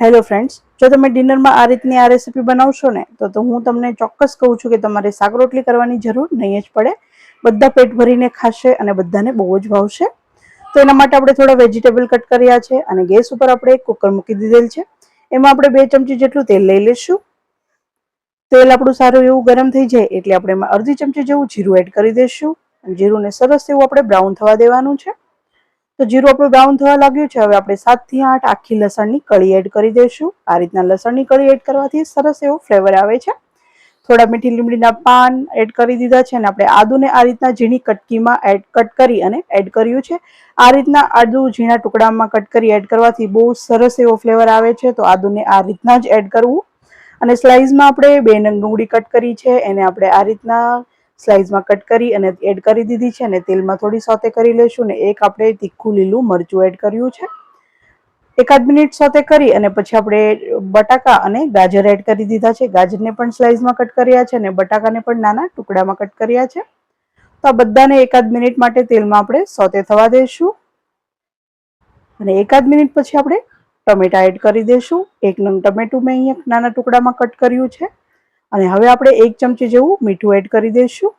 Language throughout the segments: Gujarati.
હેલો ફ્રેન્ડ્સ, જો તમે ડિનરમાં આ રીતની આ રેસીપી બનાવશો ને, તો હું તમને ચોક્કસ કહું છું કે તમારે શાક રોટલી કરવાની જરૂર નહીં જ પડે. બધા પેટ ભરીને ખાશે અને બધાને બહુ જ ભાવશે. તો એના માટે આપણે થોડા વેજીટેબલ કટ કર્યા છે અને ગેસ ઉપર આપણે કુકર મૂકી દીધેલ છે. એમાં આપણે બે ચમચી જેટલું તેલ લઈ લઈશું. તેલ આપણું સારું એવું ગરમ થઈ જાય એટલે આપણે એમાં અડધી ચમચી જેવું જીરું એડ કરી દઈશું. જીરુંને સરસ એવું આપણે બ્રાઉન થવા દેવાનું છે. તો જીરું આપણું બ્રાઉન થવા લાગ્યું છે. હવે આપણે સાતથી આઠ આખી લસણની કળી એડ કરી દઈશું. આ રીતના લસણની કળી એડ કરવાથી સરસ એવો ફ્લેવર આવે છે. થોડા મીઠી લીમડીના પાન એડ કરી દીધા છે અને આપણે આદુને આ રીતના ઝીણી કટકીમાં એડ કટ કરી અને એડ કર્યું છે. આ રીતના આદુ ઝીણા ટુકડામાં કટ કરી એડ કરવાથી બહુ સરસ એવો ફ્લેવર આવે છે. તો આદુને આ રીતના જ એડ કરવું. અને સ્લાઇસમાં આપણે બે નંગ ડુંગળી કટ કરી છે. એને આપણે આ રીતના સ્લાઇસમાં કટ કરી અને એડ કરી દીધી છે અને તેલમાં થોડી સોતે કરી લઈશું ને એક આપણે તીખું લીલું મરચું એડ કર્યું છે. એકાદ મિનિટ સોતે કરી અને પછી આપણે બટાકા અને ગાજર એડ કરી દીધા છે. ગાજરને પણ સ્લાઇસમાં કટ કર્યા છે અને બટાકાને પણ નાના ટુકડામાં કટ કર્યા છે. તો આ બધાને એકાદ મિનિટ માટે તેલમાં આપણે સોતે થવા દઈશું અને એકાદ મિનિટ પછી આપણે ટમેટા એડ કરી દઈશું એક નંગ ટમેટું મેં અહીંયા નાના ટુકડામાં કટ કર્યું છે. અને હવે આપણે એક ચમચી જેવું મીઠું એડ કરી દઈશું.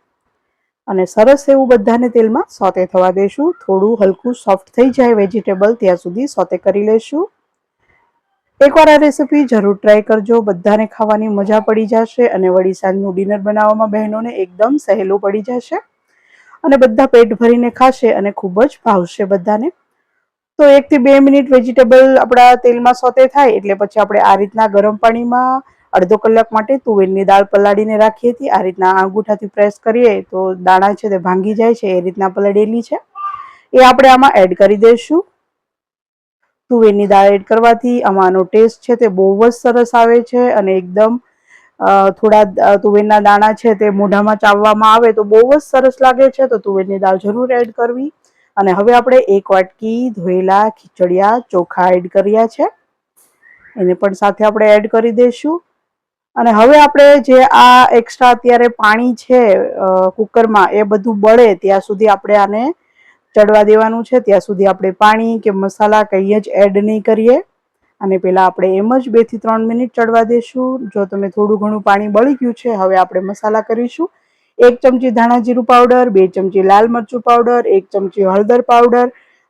અને સરસ એવું બધાને તેલમાં સોતે થવા દઈશું. થોડું હલકું સોફ્ટ થઈ જાય વેજીટેબલ ત્યાં સુધી સોતે કરી લઈશું. એકવાર આ રેસીપી જરૂર ટ્રાય કરજો. બધાને ખાવાની મજા પડી જશે અને વળી સાંજનું ડિનર બનાવવામાં બહેનોને એકદમ સહેલું પડી જશે. અને બધા પેટ ભરીને ખાશે અને ખૂબ જ ભાવશે બધાને. તો એકથી બે મિનિટ વેજીટેબલ આપણા તેલમાં સોતે થાય એટલે પછી આપણે આ રીતના ગરમ પાણીમાં અડધો કલાક માટે તુવેરની દાળ પલાળીને રાખીએ હતી. આ રીતના અંગૂઠાથી પ્રેસ કરીએ તો દાણા છે તે ભાંગી જાય છે. એ રીતના પલાળેલી છે. એ આપણે આમાં એડ કરી દઈશું. તુવેરની દાળ એડ કરવાથી આમાંનો ટેસ્ટ છે તે બહુ જ સરસ આવે છે અને એકદમ થોડા તુવેરના દાણા છે તે મોઢામાં ચાવવામાં આવે તો બહુ જ સરસ લાગે છે. તો તુવેરની દાળ જરૂર એડ કરવી. અને હવે આપણે એક વાટકી ધોયેલા ખીચડિયા ચોખા એડ કર્યા છે. એને પણ સાથે આપણે એડ કરી દઈશું. અને હવે આપણે જે આ એક્સ્ટ્રા અત્યારે પાણી છે કુકરમાં એ બધું બળે, ત્યાં સુધી આપણે આને ચડવા દેવાનું છે. ત્યાં સુધી આપણે પાણી કે મસાલા કંઈ જ એડ નહીં કરીએ. અને પહેલાં આપણે એમ જ બેથી ત્રણ મિનિટ ચડવા દઈશું જો તમે થોડું ઘણું પાણી બળી ગયું છે, હવે આપણે મસાલા કરીશું. એક ચમચી ધાણા જીરું પાવડર બે ચમચી લાલ મરચું પાવડર એક ચમચી હળદર પાવડર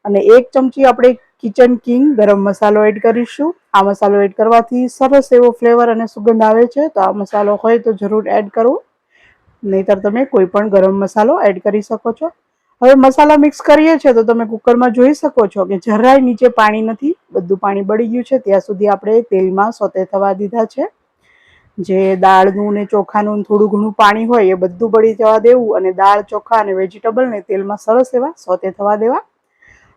અને એક ચમચી આપણે કિચન કિંગ ગરમ મસાલો એડ કરીશું. આ મસાલો એડ કરવાથી સરસ એવો ફ્લેવર અને સુગંધ આવે છે. તો આ મસાલો હોય તો જરૂર એડ કરવો નહીતર તમે કોઈ પણ ગરમ મસાલો એડ કરી શકો છો. હવે મસાલા મિક્સ કરીએ છીએ તો તમે કુકરમાં જોઈ શકો છો કે જરાય નીચે પાણી નથી. બધું પાણી બળી ગયું છે. ત્યાં સુધી આપણે તેલમાં સોતે થવા દીધા છે. જે દાળનું ને ચોખાનું થોડું ઘણું પાણી હોય એ બધું બળી જવા દેવું અને દાળ, ચોખા અને વેજીટેબલ ને તેલમાં સરસ એવા સોતે થવા દેવા.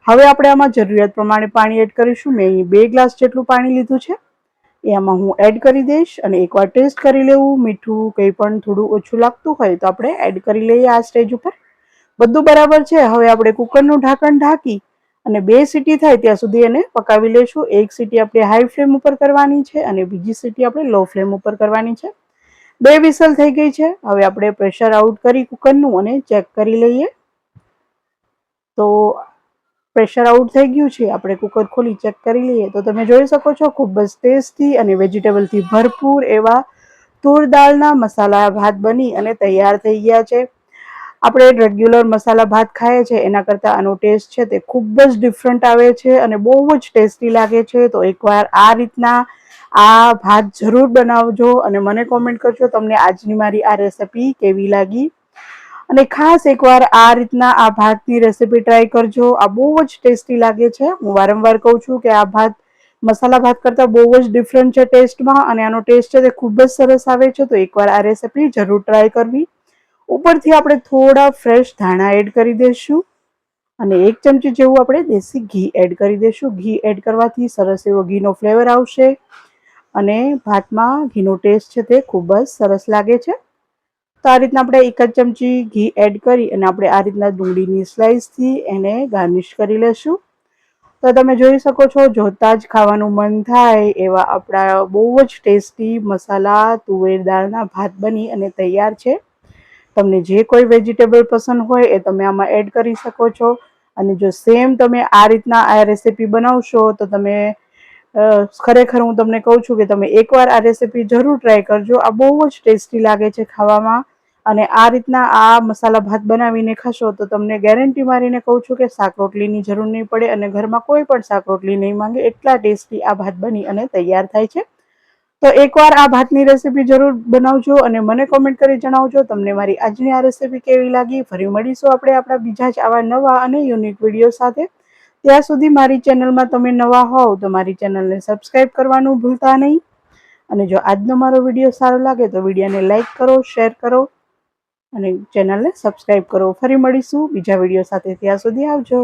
હવે આપણે આમાં જરૂરિયાત પ્રમાણે પાણી એડ કરીશું. મેં અહીં બે ગ્લાસ જેટલું પાણી લીધું છે. એ આમાં હું એડ કરી દઈશ અને એકવાર ટેસ્ટ કરી લેવું. મીઠું કંઈ પણ થોડું ઓછું લાગતું હોય તો આપણે એડ કરી લઈએ આ સ્ટેજ ઉપર. બધું બરાબર છે. હવે આપણે કુકરનું ઢાંકણ ઢાંકી અને બે સીટી થાય ત્યાં સુધી એને પકાવી લઈશું એક સીટી આપણે હાઈ ફ્લેમ ઉપર કરવાની છે અને બીજી સીટી આપણે લો ફ્લેમ ઉપર કરવાની છે. બે વિસલ થઈ ગઈ છે. હવે આપણે પ્રેશર આઉટ કરી કુકરનું અને ચેક કરી લઈએ. તો પ્રેશર આઉટ થઈ ગયું છે, આપણે કુકર ખોલી ચેક કરી લઈએ, તો તમે જોઈ શકો છો ખૂબ જ ટેસ્ટી અને વેજીટેબલથી ભરપૂર એવા તુર દાળના મસાલા ભાત બની અને તૈયાર થઈ ગયા છે. આપણે રેગ્યુલર મસાલા ભાત ખાઈએ છીએ એના કરતાં આનો ટેસ્ટ છે તે ખૂબ જ ડિફરન્ટ આવે છે અને બહુ જ ટેસ્ટી લાગે છે, તો એકવાર આ રીતના આ ભાત જરૂર બનાવજો અને મને કોમેન્ટ કરજો, તમને આજની મારી આ રેસિપી કેવી લાગી? અને ખાસ એકવાર આ રીતના આ ભાતની રેસીપી ટ્રાય કરજો. આ બહુ જ ટેસ્ટી લાગે છે. હું વારંવાર કહું છું કે આ ભાત મસાલા ભાત કરતાં બહુ જ ડિફરન્ટ છે ટેસ્ટમાં અને આનો ટેસ્ટ છે તે ખૂબ જ સરસ આવે છે. તો એકવાર આ રેસીપી જરૂર ટ્રાય કરવી. ઉપરથી આપણે થોડા ફ્રેશ ધાણા એડ કરી દઈશું. અને એક ચમચી જેવું આપણે દેશી ઘી એડ કરી દઈશું. ઘી એડ કરવાથી સરસ એવો ઘીનો ફ્લેવર આવશે. અને ભાતમાં ઘીનો ટેસ્ટ છે તે ખૂબ જ સરસ લાગે છે. તો આ રીતના આપણે એક જ ચમચી ઘી એડ કરી અને આપણે આ રીતના ડુંગળીની સ્લાઇસથી એને ગાર્નિશ કરી લેશું. તો તમે જોઈ શકો છો, જોતા જ ખાવાનું મન થાય એવા આપણા બહુ જ ટેસ્ટી મસાલા તુવેર દાળના ભાત બની અને તૈયાર છે. તમને જે કોઈ વેજીટેબલ પસંદ હોય એ તમે આમાં એડ કરી શકો છો. અને જો સેમ તમે આ રીતના આ રેસીપી બનાવશો તો તમે ખરેખર હું તમને કહું છું કે તમે એકવાર આ રેસીપી જરૂર ટ્રાય કરજો. આ બહુ જ ટેસ્ટી લાગે છે ખાવામાં. અને આ રીતના આ મસાલા ભાત બનાવીને ખાશો તો તમને ગેરંટી મારીને કહું છું કે શાક રોટલીની જરૂર નહીં પડે અને ઘરમાં કોઈ પણ શાક રોટલી નહીં માંગે એટલા ટેસ્ટી આ ભાત બની અને તૈયાર થાય છે. તો એકવાર આ ભાતની રેસીપી જરૂર બનાવજો અને મને કોમેન્ટ કરી જણાવજો. તમને મારી આજની આ રેસીપી કેવી લાગી? ફરી મળીશું આપણે આપણા બીજા જ આવા નવા અને યુનિક વીડિયો સાથે. ત્યાં સુધી મારી ચેનલમાં તમે નવા હોવ તો મારી ચેનલને સબસ્ક્રાઈબ કરવાનું ભૂલતા નહીં. અને જો આજનો મારો વીડિયો સારો લાગે તો વિડીયોને લાઇક કરો શેર કરો. અને ચેનલને સબસ્ક્રાઈબ કરો. ફરી મળીશું બીજા વીડિયો સાથે. ત્યાં સુધી આવજો.